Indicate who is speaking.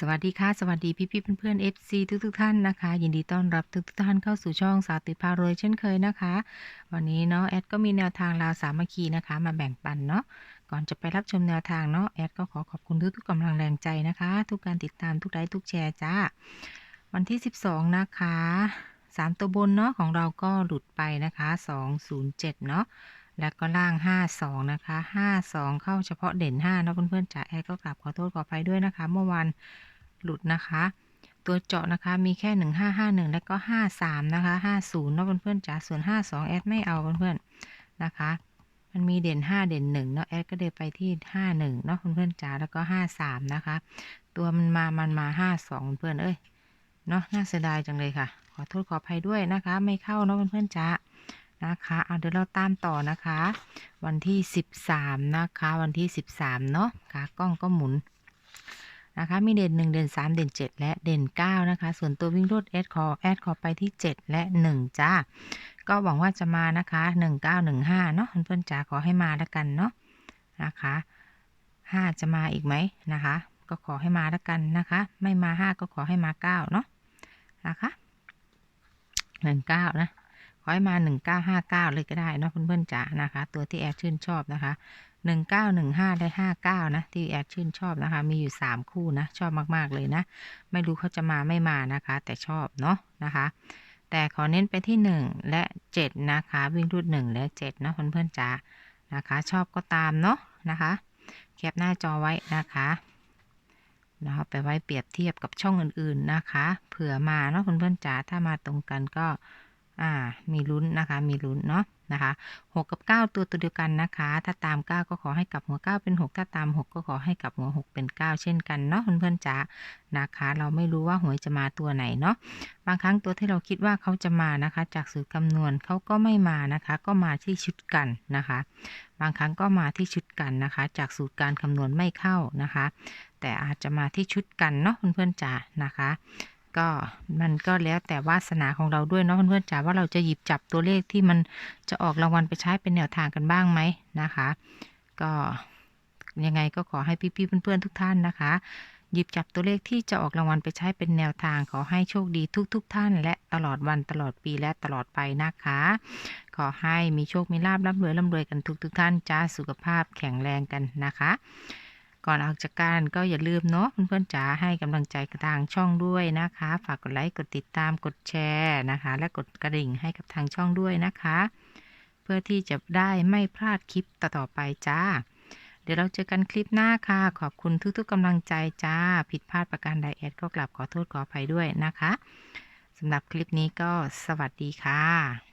Speaker 1: สวัสดีค่ะ สวัสดีพี่ๆเพื่อนๆ FC ทุกๆท่านนะคะ ยินดีต้อนรับทุกๆท่านเข้าสู่ช่องสาวติดพารวยเช่นเคยนะคะ วันนี้เนาะแอดก็มีแนวทางราวสามัคคีนะคะ มาแบ่งปันเนาะก่อนจะไปรับชมแนวทางเนาะแอดก็ขอขอบคุณทุกๆกกำลังแรงใจนะคะ ทุกการติดตามทุกไลค์ทุกแชร์จ้า วันที่ 12 นะคะสามตัวบนเนาะของเราก็หลุดไปนะคะ 207 เนาะ แล้วก็ล่าง 52 นะคะ 52 เข้าเฉพาะเด่น5นะเพื่อนๆจ๋าแอดก็กราบขอโทษขออภัยด้วยนะคะ เมื่อวานหลุดนะคะ ตัวเจาะนะคะมีแค่ 1551 แล้วก็ 53 นะคะ 50เนาะเพื่อนๆจ๋าส่วน 52 แอดไม่เอาเพื่อนๆนะคะ มันมีเด่น 5 เด่น1เนาะแอดก็เดินไปที่ 51เนาะเพื่อนๆจ๋าแล้วก็ 53 นะคะ ตัวมันมามันมา 52 เพื่อนเอ้ยเนาะน่าเสียดายจังเลยค่ะ ขอโทษขออภัยด้วยนะคะ ไม่เข้าเนาะเพื่อนๆจ๋า นะคะเอาเดี๋ยวเราตามต่อนะคะ วันที่13นะคะ วันที่13เนาะค่ะกล้องก็หมุนนะคะมีเด่น1เด่น3เด่น7และเด่น9นะคะ ส่วนตัววิ่งรวดแอดขอแอดขอไปที่7และ1จ้าก็หวังว่าจะมานะคะ1915เนาะเพื่อนๆจ๋าขอให้มาแล้วกันเนาะนะคะ5จะมาอีกไหมนะคะ ก็ขอให้มาแล้วกันนะคะ ไม่มา5ก็ขอให้มา9เนาะนะคะ19นะ อให้มา 1959 เลยก็ได้นะเพื่อนๆจ๋านะคะ ตัวที่แอดชื่นชอบนะคะ 1915 ได้ 59 นะ ที่แอดชื่นชอบนะคะ มีอยู่ 3 คู่นะ ชอบมากๆเลยนะ ไม่รู้เขาจะมาไม่มานะคะ แต่ชอบเนาะนะคะแต่ขอเน้นไปที่ 1 และ 7 นะคะ วิ่งรูด 1 และ 7 เนาะเพื่อนๆจ๋านะคะ ชอบก็ตามเนาะนะคะแคปหน้าจอไว้นะคะนะคะไปไว้เปรียบเทียบกับช่องอื่นๆนะคะ เผื่อมาเนาะเพื่อนๆจ๋าถ้ามาตรงกันก็ อ่า มีลุ้นนะคะ มีลุ้นเนาะนะคะหกกับเก้าตัวตัวเดียวกันนะคะ ถ้าตามเก้าก็ขอให้กลับหัวเก้าเป็นหกถ้าตามหกก็ขอให้กลับหัวหกเป็นเก้าเช่นกันเนาะเพื่อนๆจ๋านะคะ เราไม่รู้ว่าหวยจะมาตัวไหนเนาะบางครั้งตัวที่เราคิดว่าเขาจะมานะคะ จากสูตรคำนวณเขาก็ไม่มานะคะ ก็มาที่ชุดกันนะคะ บางครั้งก็มาที่ชุดกันนะคะ จากสูตรการคำนวณไม่เข้านะคะ แต่อาจจะมาที่ชุดกันเนาะเพื่อนๆจ๋านะคะ ก็มันก็แล้วแต่วาสนาของเราด้วยเนาะเพื่อนๆจ๋าว่าเราจะหยิบจับตัวเลขที่มันจะออกรางวัลไปใช้เป็นแนวทางกันบ้างไหมนะคะ ก็ยังไงก็ขอให้พี่ๆเพื่อนๆทุกท่านนะคะ หยิบจับตัวเลขที่จะออกรางวัลไปใช้เป็นแนวทางขอให้โชคดีทุกๆทท่าน และตลอดวันตลอดปีและตลอดไปนะคะ ขอให้มีโชคมีลาบร่ำรวยร่ำรวยกันทุกๆทท่านจ้าสุขภาพแข็งแรงกันนะคะ ก่อนออกจากการก็อย่าลืมเนาะเพื่อนๆจ๋าให้กำลังใจกับทางช่องด้วยนะคะ ฝากกดไลค์กดติดตามกดแชร์นะคะ และกดกระดิ่งให้กับทางช่องด้วยนะคะ เพื่อที่จะได้ไม่พลาดคลิปต่อๆไปจ้า เดี๋ยวเราเจอกันคลิปหน้าค่ะ ขอบคุณทุกๆกำลังใจจ้า ผิดพลาดประการใดแอดก็กลับขอโทษขออภัยด้วยนะคะสำหรับคลิปนี้ก็สวัสดีค่ะ